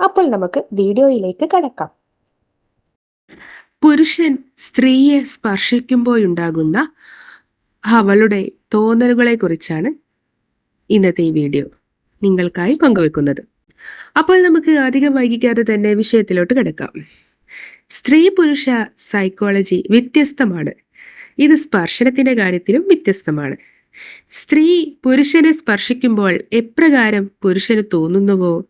അപ്പോൾ നമുക്ക് വീഡിയോയിലേക്ക് കടക്കാം. പുരുഷൻ സ്ത്രീയെ സ്പർശിക്കുമ്പോഴുണ്ടാകുന്ന അവളുടെ തോന്നലുകളെ കുറിച്ചാണ് ഇന്നത്തെ ഈ വീഡിയോ നിങ്ങൾക്കായി പങ്കുവെക്കുന്നത്. അപ്പോൾ നമുക്ക് അധികം വൈകിക്കാതെ തന്നെ വിഷയത്തിലോട്ട് കിടക്കാം. സ്ത്രീ പുരുഷ സൈക്കോളജി വ്യത്യസ്തമാണ്. ഇത് സ്പർശനത്തിന്റെ കാര്യത്തിലും വ്യത്യസ്തമാണ്. സ്ത്രീ പുരുഷനെ സ്പർശിക്കുമ്പോൾ എപ്രകാരം പുരുഷന് തോന്നുന്നുവോ?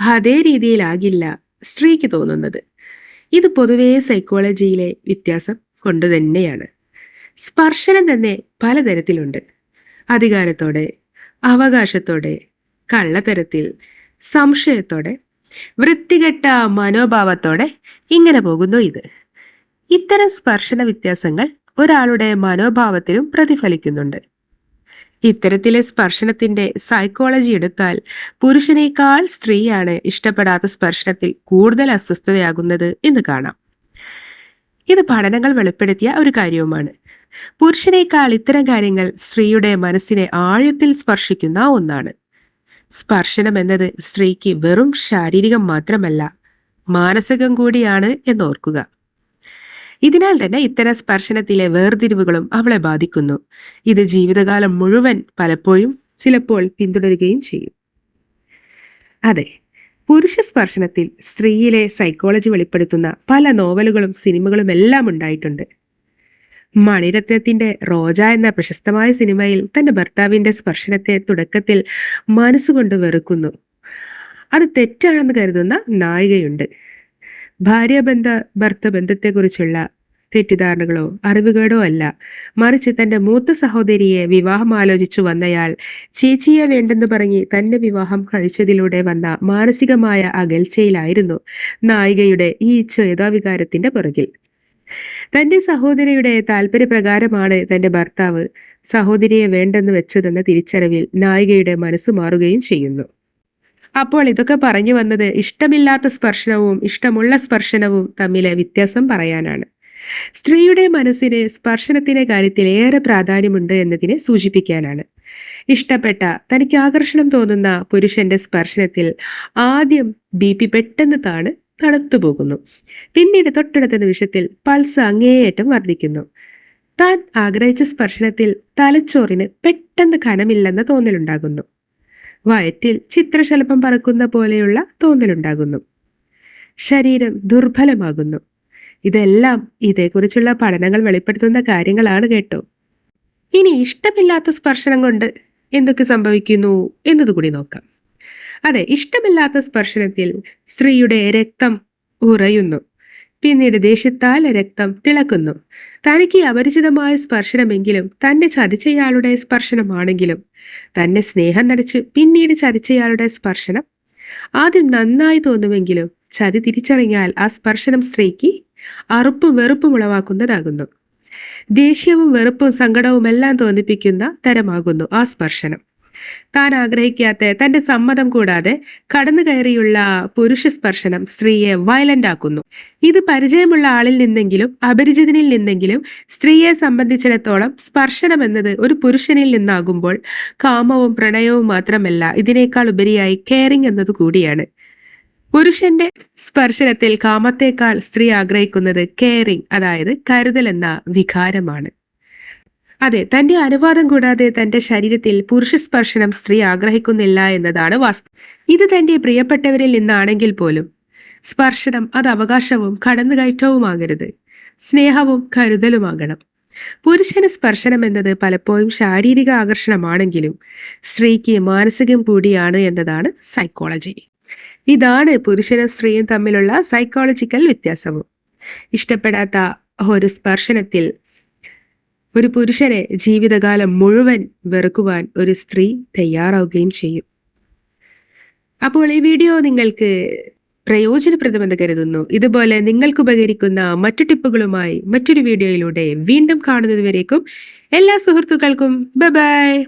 അതേ രീതിയിലാകില്ല സ്ത്രീക്ക് തോന്നുന്നത്. ഇത് പൊതുവേ സൈക്കോളജിയിലെ വ്യത്യാസം കൊണ്ട് തന്നെയാണ്. സ്പർശനം തന്നെ പലതരത്തിലുണ്ട്. അധികാരത്തോടെ അവകാശത്തോടെ കള്ളത്തരത്തിൽ സംശയത്തോടെ വൃത്തികെട്ട മനോഭാവത്തോടെ ഇങ്ങനെ പോകുന്നു ഇത്. ഇത്തരം സ്പർശന വ്യത്യാസങ്ങൾ ഒരാളുടെ മനോഭാവത്തിലും പ്രതിഫലിക്കുന്നുണ്ട്. ഇത്തരത്തിലെ സ്പർശനത്തിന്റെ സൈക്കോളജി എടുത്താൽ പുരുഷനേക്കാൾ സ്ത്രീയാണ് ഇഷ്ടപ്പെടാത്ത സ്പർശനത്തിൽ കൂടുതൽ അസ്വസ്ഥതയാകുന്നത് എന്ന് കാണാം. ഇത് പഠനങ്ങൾ വെളിപ്പെടുത്തിയ ഒരു കാര്യവുമാണ്. പുരുഷനേക്കാൾ ഇത്തരം കാര്യങ്ങൾ സ്ത്രീയുടെ മനസ്സിനെ ആഴത്തിൽ സ്പർശിക്കുന്ന ഒന്നാണ്. സ്പർശനം എന്നത് സ്ത്രീക്ക് വെറും ശാരീരികം മാത്രമല്ല മാനസികം കൂടിയാണ് എന്നോർക്കുക ഇതിനാൽ തന്നെ ഇത്തരം സ്പർശനത്തിലെ വേർതിരിവുകളും അവളെ ബാധിക്കുന്നു. ഇത് ജീവിതകാലം മുഴുവൻ പലപ്പോഴും ചിലപ്പോൾ പിന്തുടരുകയും ചെയ്യും. അതെ പുരുഷ സ്പർശനത്തിൽ സ്ത്രീയിലെ സൈക്കോളജി വെളിപ്പെടുത്തുന്ന പല നോവലുകളും സിനിമകളും എല്ലാം ഉണ്ടായിട്ടുണ്ട്. മണിരത്നത്തിന്റെ റോജ എന്ന പ്രശസ്തമായ സിനിമയിൽ തന്റെ ഭർത്താവിന്റെ സ്പർശനത്തെ തുടക്കത്തിൽ മനസ്സുകൊണ്ട് വെറുക്കുന്നു. അത് തെറ്റാണെന്ന് കരുതുന്ന നായികയുണ്ട്. ഭാര്യാബന്ധ ഭർത്ത ബന്ധത്തെക്കുറിച്ചുള്ള തെറ്റിദ്ധാരണകളോ അറിവുകേടോ അല്ല. മറിച്ച് തന്റെ മൂത്ത സഹോദരിയെ വിവാഹം ആലോചിച്ചു വന്നയാൾ ചേച്ചിയെ വേണ്ടെന്ന് പറഞ്ഞ് തന്റെ വിവാഹം കഴിച്ചതിലൂടെ വന്ന മാനസികമായ അകൽച്ചയിലായിരുന്നു നായികയുടെ ഈ ചേതാവികാരത്തിന്റെ പുറകിൽ. തന്റെ സഹോദരിയുടെ താല്പര്യപ്രകാരമാണ് തന്റെ ഭർത്താവ് സഹോദരിയെ വേണ്ടെന്ന് വെച്ചതെന്ന തിരിച്ചറിവിൽ നായികയുടെ മനസ്സ് മാറുകയും ചെയ്യുന്നു. അപ്പോൾ ഇതൊക്കെ പറഞ്ഞു വന്നത് ഇഷ്ടമില്ലാത്ത സ്പർശനവും ഇഷ്ടമുള്ള സ്പർശനവും തമ്മിലെ വ്യത്യാസം പറയാനാണ്. സ്ത്രീയുടെ മനസ്സിന് സ്പർശനത്തിന്റെ കാര്യത്തിൽ ഏറെ പ്രാധാന്യമുണ്ട് എന്നതിനെ സൂചിപ്പിക്കാനാണ്. ഇഷ്ടപ്പെട്ട തനിക്ക് ആകർഷണം തോന്നുന്ന പുരുഷന്റെ സ്പർശനത്തിൽ ആദ്യം ബി പി പെട്ടെന്ന് താണ് തണുത്തുപോകുന്നു പിന്നീട് തൊട്ടടുത്ത നിമിഷത്തിൽ പൾസ് അങ്ങേയറ്റം വർദ്ധിക്കുന്നു. താൻ ആഗ്രഹിച്ച സ്പർശനത്തിൽ തലച്ചോറിന് പെട്ടെന്ന് കനമില്ലെന്ന തോന്നലുണ്ടാകുന്നു. വയറ്റിൽ ചിത്രശലഭം പറക്കുന്ന പോലെയുള്ള തോന്നലുണ്ടാകുന്നു. ശരീരം ദുർബലമാകുന്നു. ഇതെല്ലാം ഇതേക്കുറിച്ചുള്ള പഠനങ്ങൾ വെളിപ്പെടുത്തുന്ന കാര്യങ്ങളാണ് കേട്ടോ. ഇനി ഇഷ്ടമില്ലാത്ത സ്പർശനം കൊണ്ട് എന്തൊക്കെ സംഭവിക്കുന്നു എന്നതുകൂടി നോക്കാം. അതെ ഇഷ്ടമില്ലാത്ത സ്പർശനത്തിൽ സ്ത്രീയുടെ രക്തം ഉറയുന്നു. പിന്നീട് ദേഷ്യത്താൽ രക്തം തിളക്കുന്നു. തനിക്ക് അപരിചിതമായ സ്പർശനമെങ്കിലും തന്നെ ചതിച്ചയാളുടെ സ്പർശനമാണെങ്കിലും തന്നെ സ്നേഹം നടിച്ച് പിന്നീട് ചതിച്ചയാളുടെ സ്പർശനം. ആദ്യം നന്നായി തോന്നുമെങ്കിലും ചതി തിരിച്ചറിഞ്ഞാൽ ആ സ്പർശനം സ്ത്രീക്ക് അറുപ്പും വെറുപ്പും ഉളവാക്കുന്നതാകുന്നു. ദേഷ്യവും വെറുപ്പും സങ്കടവും എല്ലാം തോന്നിപ്പിക്കുന്ന തരമാകുന്നു ആ സ്പർശനം. താൻ ആഗ്രഹിക്കാത്ത തന്റെ സമ്മതം കൂടാതെ കടന്നു കയറിയുള്ള പുരുഷ സ്പർശനം സ്ത്രീയെ വയലന്റ് ആക്കുന്നു. ഇത് പരിചയമുള്ള ആളിൽ നിന്നെങ്കിലും അപരിചിതനിൽ നിന്നെങ്കിലും സ്ത്രീയെ സംബന്ധിച്ചിടത്തോളം സ്പർശനം എന്നത് ഒരു പുരുഷനിൽ നിന്നാകുമ്പോൾ കാമവും പ്രണയവും മാത്രമല്ല ഇതിനേക്കാൾ ഉപരിയായി കെയറിംഗ് എന്നത് കൂടിയാണ്. പുരുഷന്റെ സ്പർശനത്തിൽ കാമത്തേക്കാൾ സ്ത്രീ ആഗ്രഹിക്കുന്നത് കെയറിംഗ് അതായത് കരുതൽ എന്ന വികാരമാണ്. അതെ തന്റെ അനുവാദം കൂടാതെ തന്റെ ശരീരത്തിൽ പുരുഷ സ്പർശനം സ്ത്രീ ആഗ്രഹിക്കുന്നില്ല എന്നതാണ് വാസ്തു ഇത് തന്റെ പ്രിയപ്പെട്ടവരിൽ നിന്നാണെങ്കിൽ പോലും. സ്പർശനം അത് അവകാശവും കടന്നുകയറ്റവുമാകരുത്. സ്നേഹവും കരുതലുമാകണം. പുരുഷന് സ്പർശനം എന്നത് പലപ്പോഴും ശാരീരിക ആകർഷണമാണെങ്കിലും സ്ത്രീക്ക് മാനസികം കൂടിയാണ് എന്നതാണ് സൈക്കോളജി ഇതാണ് പുരുഷനും സ്ത്രീയും തമ്മിലുള്ള സൈക്കോളജിക്കൽ വ്യത്യാസവും. ഇഷ്ടപ്പെടാത്ത ഒരു സ്പർശനത്തിൽ ഒരു പുരുഷനെ ജീവിതകാലം മുഴുവൻ വെറുക്കുവാൻ ഒരു സ്ത്രീ തയ്യാറാവുകയും ചെയ്യും. അപ്പോൾ ഈ വീഡിയോ നിങ്ങൾക്ക് പ്രയോജനപ്രദമെന്ന് കരുതുന്നു. ഇതുപോലെ നിങ്ങൾക്ക് ഉപകരിക്കുന്ന മറ്റു ടിപ്പുകളുമായി മറ്റൊരു വീഡിയോയിലൂടെ വീണ്ടും കാണുന്നതുവരേക്കും എല്ലാ സുഹൃത്തുക്കൾക്കും ബൈ.